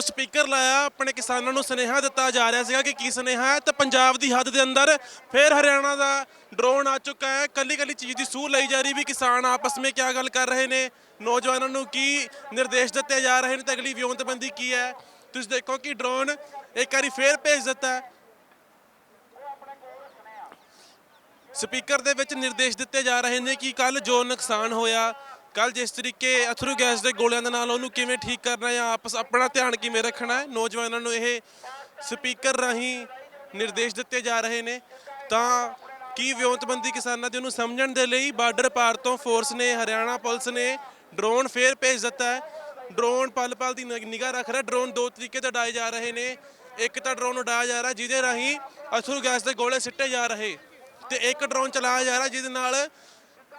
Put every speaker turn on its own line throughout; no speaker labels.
ਸੋ speaker ਲਾਇਆ, ਆਪਣੇ ਕਿਸਾਨਾਂ ਨੂੰ ਸੁਨੇਹਾ ਦਿੱਤਾ ਜਾ ਰਿਹਾ ਸੀਗਾ ਕਿ ਕੀ ਸੁਨੇਹਾ ਹੈ, ਤੇ ਪੰਜਾਬ ਦੀ ਹੱਦ ਦੇ ਅੰਦਰ ਫਿਰ ਹਰਿਆਣਾ ਦਾ ਡਰੋਨ ਆ ਚੁੱਕਾ ਹੈ। ਕੱਲੀ ਕੱਲੀ ਚੀਜ਼ ਦੀ ਸੂਹ ਲਈ ਜਾ ਰਹੀ ਵੀ ਕਿਸਾਨ ਆਪਸ ਵਿੱਚ ਕੀ ਗੱਲ ਕਰ ਰਹੇ ਨੇ, ਨੌਜਵਾਨਾਂ ਨੂੰ ਕੀ ਨਿਰਦੇਸ਼ ਦਿੱਤੇ ਜਾ ਰਹੇ ਨੇ, ਤੇ ਅਗਲੀ ਵਿਉਂਤਬੰਦੀ ਕੀ ਹੈ? ਤੁਸੀਂ ਦੇਖੋ ਕਿ ਡਰੋਨ ਇੱਕ ਵਾਰੀ ਫੇਰ ਭੇਜ ਦਿੱਤਾ ਹੈ। ਸਪੀਕਰ ਦੇ ਵਿੱਚ ਨਿਰਦੇਸ਼ ਦਿੱਤੇ ਜਾ ਰਹੇ ਨੇ ਕਿ ਕੱਲ ਜੋ ਨੁਕਸਾਨ ਹੋਇਆ ਕੱਲ ਜਿਸ ਤਰੀਕੇ ਅਥਰੂ ਗੈਸ ਦੇ ਗੋਲਿਆਂ ਦੇ ਨਾਲ ਉਹਨੂੰ ਕਿਵੇਂ ਠੀਕ ਕਰਨਾ ਜਾਂ ਆਪਸ ਆਪਣਾ ਧਿਆਨ ਕਿਵੇਂ ਰੱਖਣਾ ਹੈ, ਨੌਜਵਾਨਾਂ ਨੂੰ ਇਹ ਸਪੀਕਰ ਰਾਹੀਂ ਨਿਰਦੇਸ਼ ਦਿੱਤੇ ਜਾ ਰਹੇ ਨੇ। ਤਾਂ ਕੀ ਵਿਉਂਤਬੰਦੀ ਕਿਸਾਨਾਂ ਦੀ ਉਹਨੂੰ ਸਮਝਣ ਦੇ ਲਈ ਬਾਰਡਰ ਪਾਰ ਤੋਂ ਫੋਰਸ ਨੇ, ਹਰਿਆਣਾ ਪੁਲਿਸ ਨੇ ਡਰੋਨ ਫੇਰ ਭੇਜ ਦਿੱਤਾ ਹੈ। ਡਰੋਨ ਪਲ ਪਲ ਦੀ ਨਿਗਾਹ ਰੱਖ ਰਿਹਾ, ਡਰੋਨ ਦੋ ਤਰੀਕੇ ਤੇ ਉਡਾਏ ਜਾ ਰਹੇ ਨੇ। ਇੱਕ ਤਾਂ ਡਰੋਨ ਉਡਾਇਆ ਜਾ ਰਿਹਾ ਜਿਹਦੇ ਰਾਹੀਂ ਅਥਰੂ ਗੈਸ ਦੇ ਗੋਲੇ ਸਿੱਟੇ ਜਾ ਰਹੇ ਤੇ ਇੱਕ ਡਰੋਨ ਚਲਾਇਆ ਜਾ ਰਿਹਾ ਜਿਹਦੇ ਨਾਲ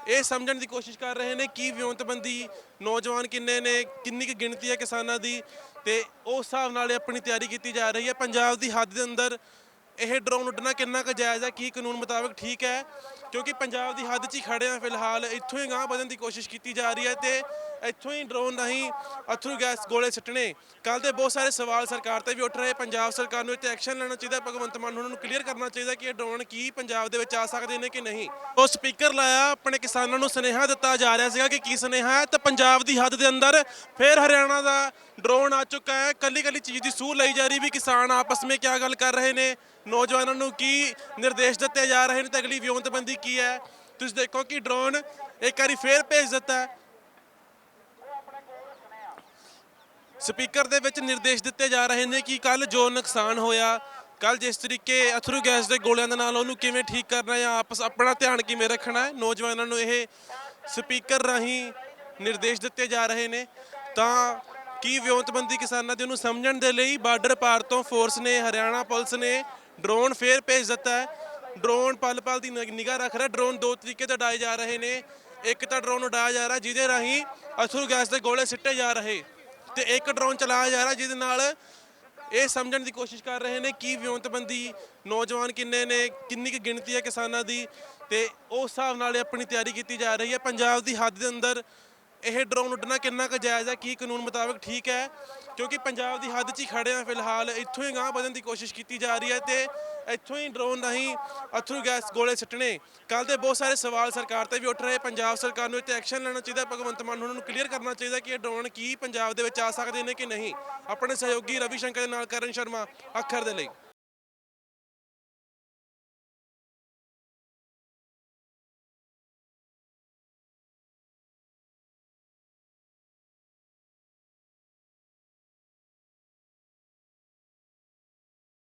ਇਹ ਸਮਝਣ ਦੀ ਕੋਸ਼ਿਸ਼ ਕਰ ਰਹੇ ਨੇ ਕੀ ਵਿਉਂਤਬੰਦੀ ਨੌਜਵਾਨ ਕਿੰਨੇ ਨੇ, ਕਿੰਨੀ ਕੁ ਗਿਣਤੀ ਹੈ ਕਿਸਾਨਾਂ ਦੀ ਤੇ ਉਸ ਹਿਸਾਬ ਨਾਲ ਇਹ ਆਪਣੀ ਤਿਆਰੀ ਕੀਤੀ ਜਾ ਰਹੀ ਹੈ। ਪੰਜਾਬ ਦੀ ਹੱਦ ਦੇ ਅੰਦਰ ਇਹ ਡਰੋਨ ਉੱਡਣਾ ਕਿੰਨਾ ਕੁ ਜਾਇਜ਼ ਹੈ, ਕੀ ਕਾਨੂੰਨ ਮੁਤਾਬਕ ਠੀਕ ਹੈ? ਕਿਉਂਕਿ ਪੰਜਾਬ ਦੀ ਹੱਦ 'ਚ ਹੀ ਖੜੇ ਆ ਫਿਲਹਾਲ, ਇੱਥੋਂ ਹੀ ਗਾਂਹ ਵਧਣ ਦੀ ਕੋਸ਼ਿਸ਼ ਕੀਤੀ ਜਾ ਰਹੀ ਹੈ ਤੇ ਇੱਥੋਂ ਹੀ ਡਰੋਨ ਰਾਹੀਂ ਅਥਰੂ ਗੈਸ ਗੋਲੇ ਸਿੱਟਣੇ। ਕੱਲ ਦੇ ਬਹੁਤ ਸਾਰੇ ਸਵਾਲ ਸਰਕਾਰ ਤੇ ਵੀ ਉੱਠ ਰਹੇ। ਪੰਜਾਬ ਸਰਕਾਰ ਨੂੰ ਇੱਥੇ ਐਕਸ਼ਨ ਲੈਣਾ ਚਾਹੀਦਾ। ਭਗਵੰਤ ਮਾਨ ਉਹਨਾਂ ਨੂੰ ਕਲੀਅਰ ਕਰਨਾ ਚਾਹੀਦਾ ਕਿ ਇਹ ਡਰੋਨ ਕੀ ਪੰਜਾਬ ਦੇ ਵਿੱਚ ਆ ਸਕਦੇ ਨੇ ਕਿ ਨਹੀਂ। ਉਹ ਸਪੀਕਰ ਲਾਇਆ, ਆਪਣੇ ਕਿਸਾਨਾਂ ਨੂੰ ਸੁਨੇਹਾ ਦਿੱਤਾ ਜਾ ਰਿਹਾ ਸੀਗਾ ਕਿ ਕੀ ਸੁਨੇਹਾ ਹੈ। ਤੇ ਪੰਜਾਬ ਦੀ ਹੱਦ ਦੇ ਅੰਦਰ ਫਿਰ ਹਰਿਆਣਾ ਦਾ ਡਰੋਨ ਆ ਚੁੱਕਾ ਹੈ। ਕੱਲੀ ਕੱਲੀ ਚੀਜ਼ ਦੀ ਸੂਹ ਲਈ ਜਾ ਰਹੀ ਵੀ ਕਿਸਾਨ ਆਪਸ ਵਿੱਚ ਕੀ ਗੱਲ ਕਰ ਰਹੇ ਨੇ। ਨੌਜਵਾਨਾਂ ਨੂੰ ਕੀ ਨਿਰਦੇਸ਼ ਦਿੱਤੇ ਜਾ ਰਹੇ ਨੇ ਤੇ ਅਗਲੀ ਵਿਉਂਤਬੰਦੀ ਕੀ ਹੈ? ਤੁਸੀਂ ਦੇਖੋ ਕਿ ਡਰੋਨ ਇੱਕ ਵਾਰੀ ਫੇਰ ਭੇਜ ਦਿੱਤਾ ਹੈ। ਸਪੀਕਰ ਦੇ ਵਿੱਚ ਨਿਰਦੇਸ਼ ਦਿੱਤੇ ਜਾ ਰਹੇ ਨੇ ਕਿ ਕੱਲ ਜੋ ਨੁਕਸਾਨ ਹੋਇਆ ਕੱਲ ਜਿਸ ਤਰੀਕੇ ਅਥਰੂ ਗੈਸ ਦੇ ਗੋਲਿਆਂ ਦੇ ਨਾਲ ਉਹਨੂੰ ਕਿਵੇਂ ਠੀਕ ਕਰਨਾ ਹੈ ਆਪਸ ਆਪਣਾ ਧਿਆਨ ਕਿਵੇਂ ਰੱਖਣਾ ਹੈ, ਨੌਜਵਾਨਾਂ ਨੂੰ ਇਹ ਸਪੀਕਰ ਰਾਹੀਂ ਨਿਰਦੇਸ਼ ਦਿੱਤੇ ਜਾ ਰਹੇ ਨੇ। ਤਾਂ ਕੀ ਵਿਉਂਤਬੰਦੀ ਕਿਸਾਨਾਂ ਦੇ ਉਹਨੂੰ ਸਮਝਣ ਦੇ ਲਈ ਬਾਰਡਰ ਪਾਰ ਤੋਂ ਫੋਰਸ ਨੇ, ਹਰਿਆਣਾ ਪੁਲਿਸ ਨੇ ਡਰੋਨ ਫੇਰ ਭੇਜ ਦਿੱਤਾ ਹੈ। ਡਰੋਨ ਪਲ ਪਲ ਦੀ ਨਿਗਾਹ ਰੱਖ ਰਿਹਾ, ਡਰੋਨ ਦੋ ਤਰੀਕੇ ਤੇ ਉਡਾਏ ਜਾ ਰਹੇ ਨੇ। ਇੱਕ ਤਾਂ ਡਰੋਨ ਉਡਾਇਆ ਜਾ ਰਿਹਾ ਜਿਹਦੇ ਰਾਹੀਂ ਅਥਰੂ ਗੈਸ ਦੇ ਗੋਲੇ ਸਿੱਟੇ ਜਾ ਰਹੇ। ਤੇ ਇੱਕ ਡਰੋਨ ਚਲਾਇਆ ਜਾ ਰਿਹਾ ਜਿਹਦੇ ਨਾਲ ਇਹ ਸਮਝਣ ਦੀ ਕੋਸ਼ਿਸ਼ ਕਰ ਰਹੇ ਨੇ ਕੀ ਵਿਉਂਤਬੰਦੀ ਨੌਜਵਾਨ ਕਿੰਨੇ ਨੇ, ਕਿੰਨੀ ਕੁ ਗਿਣਤੀ ਹੈ ਕਿਸਾਨਾਂ ਦੀ ਤੇ ਉਸ ਹਿਸਾਬ ਨਾਲ ਇਹ ਆਪਣੀ ਤਿਆਰੀ ਕੀਤੀ ਜਾ ਰਹੀ ਹੈ। ਪੰਜਾਬ ਦੀ ਹੱਦ ਦੇ ਅੰਦਰ ਇਹ ਡਰੋਨ ਉੱਡਣਾ ਕਿੰਨਾ ਕੁ ਜਾਇਜ਼ ਹੈ, ਕੀ ਕਾਨੂੰਨ ਮੁਤਾਬਕ ਠੀਕ ਹੈ? ਕਿਉਂਕਿ ਪੰਜਾਬ ਦੀ ਹੱਦ 'ਚ ਹੀ ਖੜੇ ਆ ਫਿਲਹਾਲ, ਇੱਥੋਂ ਹੀ ਗਾਂਹ ਵਧਣ ਦੀ ਕੋਸ਼ਿਸ਼ ਕੀਤੀ ਜਾ ਰਹੀ ਹੈ ਤੇ ਇੱਥੋਂ ਹੀ ਡਰੋਨ ਰਾਹੀਂ ਅਥਰੂ ਗੈਸ ਗੋਲੇ ਸਿੱਟਣੇ। ਕੱਲ ਦੇ ਬਹੁਤ ਸਾਰੇ ਸਵਾਲ ਸਰਕਾਰ ਤੇ ਵੀ ਉੱਠ ਰਹੇ, ਪੰਜਾਬ ਸਰਕਾਰ ਨੂੰ ਇੱਥੇ ਐਕਸ਼ਨ ਲੈਣਾ ਚਾਹੀਦਾ, ਭਗਵੰਤ ਮਾਨ ਉਹਨਾਂ ਨੂੰ ਕਲੀਅਰ ਕਰਨਾ ਚਾਹੀਦਾ ਕਿ ਇਹ ਡਰੋਨ ਕੀ ਪੰਜਾਬ ਦੇ ਵਿੱਚ ਆ ਸਕਦੇ ਨੇ ਕਿ ਨਹੀਂ। ਆਪਣੇ ਸਹਿਯੋਗੀ ਰਵੀ ਸ਼ੰਕਰ ਦੇ ਨਾਲ ਕਰਨ ਸ਼ਰਮਾ, ਅੱਖਰ ਦੇ ਲਈ।